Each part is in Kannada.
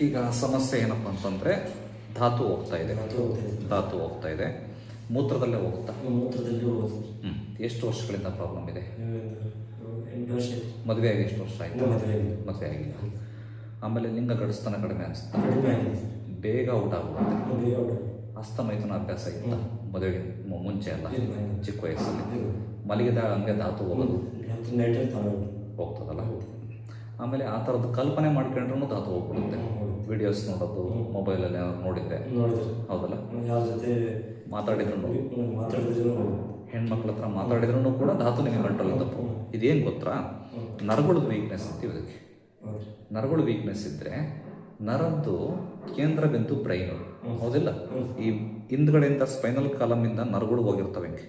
ಈಗ ಸಮಸ್ಯೆ ಏನಪ್ಪ ಅಂತಂದ್ರೆ ಧಾತು ಹೋಗ್ತಾ ಇದೆ. ಧಾತು ಹೋಗ್ತಾ ಇದೆ. ಮೂತ್ರದಲ್ಲೇ ಹೋಗುತ್ತಾ? ಮೂತ್ರದಲ್ಲಿ ಎಷ್ಟು ವರ್ಷಗಳಿಂದ ಪ್ರಾಬ್ಲಮ್ ಇದೆ? ಮದುವೆ ಆಗಿ ಎಷ್ಟು ವರ್ಷ ಆಯ್ತು? ಮದುವೆ ಆಗಿಲ್ಲ. ಆಮೇಲೆ ಲಿಂಗ ಗಡಿಸ್ತಾನ ಕಡಿಮೆ ಅನಿಸುತ್ತಾ? ಬೇಗ ಊಟ ಆಗುತ್ತೆ. ಹಸ್ತಮೈಥುನ ಅಭ್ಯಾಸ ಇತ್ತ? ಮದುವೆಗೆ ಮುಂಚೆ ಅಲ್ಲ. ಚಿಕ್ಕ ವಯಸ್ಸಲ್ಲಿ. ಮಲಗಿದಾಗ ಹಂಗೆ ಧಾತು ಹೋಗೋದು. ಹೋಗ್ತದ? ಆಮೇಲೆ ಆ ಥರದ್ದು ಕಲ್ಪನೆ ಮಾಡ್ಕೊಂಡ್ರೂ ಧಾತು ಹೋಗ್ಬಿಡುತ್ತೆ. ವಿಡಿಯೋಸ್ ನೋಡೋದು ಮೊಬೈಲಲ್ಲಿ ನೋಡಿದ್ರೆ. ನೋಡಿದ್ರೆ. ಹೌದಲ್ಲ? ಯಾರ ಜೊತೆ ಮಾತಾಡಿದ್ರು ಮಾತಾಡಿದ್ರು ಹೆಣ್ಮಕ್ಳ ಹತ್ರ ಮಾತಾಡಿದ್ರು ಕೂಡ ಧಾತು ನಿಮಗೆ ಕಂಟ್ರೋಲ್ ತಪ್ಪು. ಇದೇನು ಗೊತ್ತಾ? ನರಗಳದ್ದು ವೀಕ್ನೆಸ್ ಅಂತೀವಿ ಇದಕ್ಕೆ ನರಗಳು ವೀಕ್ನೆಸ್ ಇದ್ರೆ ನರದ್ದು ಕೇಂದ್ರ ಬಿಂದು ಬ್ರೈನ್ ಹೌದಿಲ್ಲ? ಈ ಹಿಂದ್ಗಡೆಯಿಂದ ಸ್ಪೈನಲ್ ಕಾಲಮ್ ಇಂದ ನರಗಳು ಹೋಗಿರ್ತವೆ ಹಿಂಗೆ.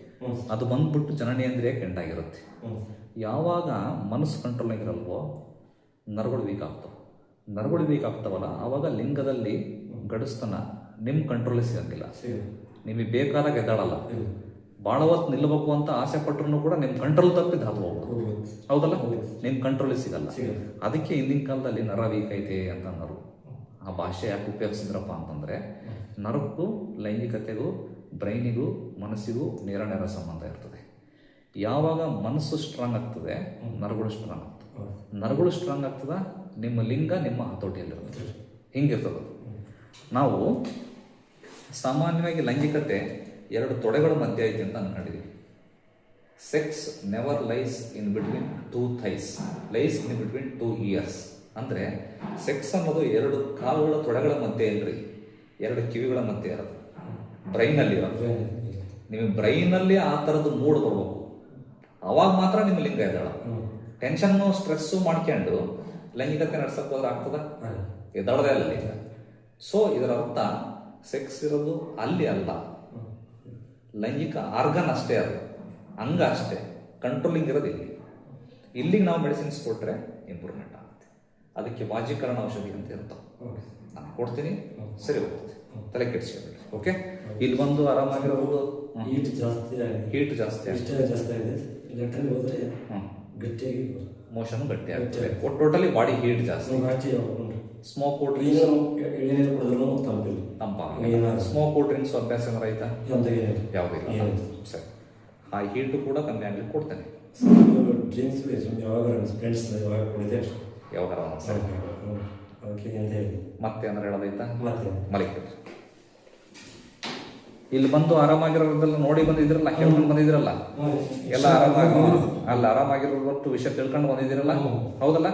ಅದು ಬಂದ್ಬಿಟ್ಟು ಜನನೇಂದ್ರಿಯ ಕೆಂಡಾಗಿರುತ್ತೆ ಯಾವಾಗ ಮನಸ್ಸು ಕಂಟ್ರೋಲ್ ಆಗಿರಲ್ವೋ ನರಗಳು ವೀಕ್ ಆಗ್ತವೆ ನರಗಳು ವೀಕ್ ಆಗ್ತಾವಲ್ಲ ಆವಾಗ ಲಿಂಗದಲ್ಲಿ ಗಡಸ್ತನ ನಿಮ್ಮ ಕಂಟ್ರೋಲಿಗೆ ಸಿಗಂಗಿಲ್ಲ ಸಿಗಲ್ಲ. ನಿಮಗೆ ಬೇಕಾದಾಗ ಎದ್ದಾಡಲ್ಲ ಇಲ್ಲ. ಭಾಳ ಹೊತ್ತು ನಿಲ್ಲಬೇಕು ಅಂತ ಆಸೆ ಪಟ್ಟರು ಕೂಡ ನಿಮ್ಮ ಕಂಟ್ರೋಲ್ ತಪ್ಪಿ ಧಾತು ಹೋಗ್ಬೋದು ಹೌದಲ್ಲ. ನಿಮ್ಮ ಕಂಟ್ರೋಲಿಗೆ ಸಿಗಲ್ಲ. ಅದಕ್ಕೆ ಹಿಂದಿನ ಕಾಲದಲ್ಲಿ ನರ ವೀಕ್ ಐತೆ ಅಂತ ಅನ್ನೋರು ಆ ಭಾಷೆ ಯಾಕೆ ಉಪಯೋಗಿಸಿದ್ರಪ್ಪ ಅಂತಂದ್ರೆ ನರಕ್ಕೂ ಲೈಂಗಿಕತೆಗೂ ಬ್ರೈನಿಗೂ ಮನಸ್ಸಿಗೂ ನೇರ ನೇರ ಸಂಬಂಧ ಇರ್ತದೆ ಯಾವಾಗ ಮನಸ್ಸು ಸ್ಟ್ರಾಂಗ್ ಆಗ್ತದೆ ನರಗಳು ಸ್ಟ್ರಾಂಗ್ ಆಗ್ತದೆ. ನರಗಳು ಸ್ಟ್ರಾಂಗ್ ಆಗ್ತದ ನಿಮ್ಮ ಲಿಂಗ ನಿಮ್ಮ ಹತೋಟಿಯಲ್ಲಿರ್ತದೆ ಹಿಂಗಿರ್ತದೆ. ನಾವು ಸಾಮಾನ್ಯವಾಗಿ ಲೈಂಗಿಕತೆ ಎರಡು ತೊಡೆಗಳ ಮಧ್ಯೆ ಐತಿ ಅಂತ ಅನ್ಕೊಂಡಿದ್ವಿ sex never lies in between two thighs lies in between two years ಅಂದ್ರೆ ಸೆಕ್ಸ್ ಅನ್ನೋದು ಎರಡು ಕಾಲುಗಳ ತೊಡೆಗಳ ಮಧ್ಯೆ ಇಲ್ರಿ ಎರಡು ಕಿವಿಗಳ ಮಧ್ಯೆ ಇರೋದು ಬ್ರೈನಲ್ಲಿ ಇರೋದು. ನಿಮಗೆ ಬ್ರೈನಲ್ಲಿ ಆ ಥರದ್ದು ಮೂಡ್ ಬರ್ಬೇಕು. ಅವಾಗ ಮಾತ್ರ ನಿಮ್ಮ ಲಿಂಗ ಎದ್ದಾಳ ಹ್ಮ್. ಟೆನ್ಷನ್ನು ಸ್ಟ್ರೆಸ್ಸು ಮಾಡ್ಕೊಂಡು ಲೈಂಗಿಕತೆ ನಡ್ಸಕ್ ಹೋದ್ರೆ ಆಗ್ತದ? ಹಾಗೆ. ಎದ್ದಾಳದೇ ಅಲ್ಲ. ಸೊ ಇದರ ಅರ್ಥ ಸೆಕ್ಸ್ ಇರೋದು ಅಲ್ಲಿ ಅಲ್ಲ. ಲೈಂಗಿಕ ಆರ್ಗನ್ ಅಷ್ಟೇ ಅದು. ಅಂಗ ಅಷ್ಟೇ. ಕಂಟ್ರೋಲಿಂಗ್ ಇರೋದು ಇಲ್ಲಿ. ಇಲ್ಲಿಗೆ ನಾವು ಮೆಡಿಸಿನ್ಸ್ ಕೊಟ್ಟರೆ ಇಂಪ್ರೂವ್ಮೆಂಟ್ ಆಗುತ್ತೆ. ಅದಕ್ಕೆ ವಾಜೀಕರಣ ಔಷಧಿ ಅಂತ ಇರ್ತಾವೆ. ನಾನು ಕೊಡ್ತೀನಿ. ಸರಿ ಹೋಗುತ್ತೆ ತಲೆ ಕೆಡಿಸ್ಕೊಬೇಡಿ. ಓಕೆ? ಇಲ್ಲಿ ಬಂದು ಆರಾಮಾಗಿರೋದು ಹೀಟ್ ಜಾಸ್ತಿ ಹೀಟ್ ಜಾಸ್ತಿ ಜಾಸ್ತಿ ಆಗಿದೆ. ಹೋದ್ರೆ ಹ್ಮ್. ಗಟ್ಟಿಯಾಗಿ ಮೋಷನ್ ಗಟ್ಟಿ ಆಗ್ತದೆ ಟೋಟಲಿ ಬಾಡಿ ಹೀಟ್ ಜಾಸ್ತಿ. ಸ್ಮೋಕ್ ಕುಡಿದ್ರು ತಂಪಿಲ್ಲ. ತಂಪಾಗಲ್ಲ ಏನಾದ್ರು. ಸ್ಮೋಕ್ ಡ್ರಿಂಕ್ಸ್ ಅಭ್ಯಾಸ ಏನಾರ ಐತಾ ಯಾವುದಿಲ್ಲ. ಸರಿ. ಆ ಹೀಟು ಕೂಡ ಕಮ್ಮಿ ಆಗಲಿ ಕೊಡ್ತೇನೆ. ಡ್ರಿಂಕ್ಸ್ ಯಾವಾಗ ಫ್ರೆಂಡ್ಸ್ ಯಾವಾಗ ಕುಡಿದೆ ಯಾವಾಗ ಸರಿ ಅದಕ್ಕೆ ಅಂತ ಹೇಳಿ ಮತ್ತೆ ಅಂದ್ರೆ ಹೇಳೋದೈತಾ ಮತ್ತೆ. ಮಲಿಕೆ ಇಲ್ಲಿ ಬಂದು ಆರಾಮಾಗಿರೋದೆಲ್ಲ ನೋಡಿ ಬಂದಿದ್ರಲ್ಲ ಕೇಳ್ಕೊಂಡು ಬಂದಿದ್ರಲ್ಲ ಎಲ್ಲ ಆರಾಮಾಗಿ ಅಲ್ಲ ಆರಾಮಾಗಿರೋ ವಿಷಯ ತಿಳ್ಕೊಂಡು ಬಂದಿದ್ದೀರಲ್ಲ? ಹೌದಲ್ಲ?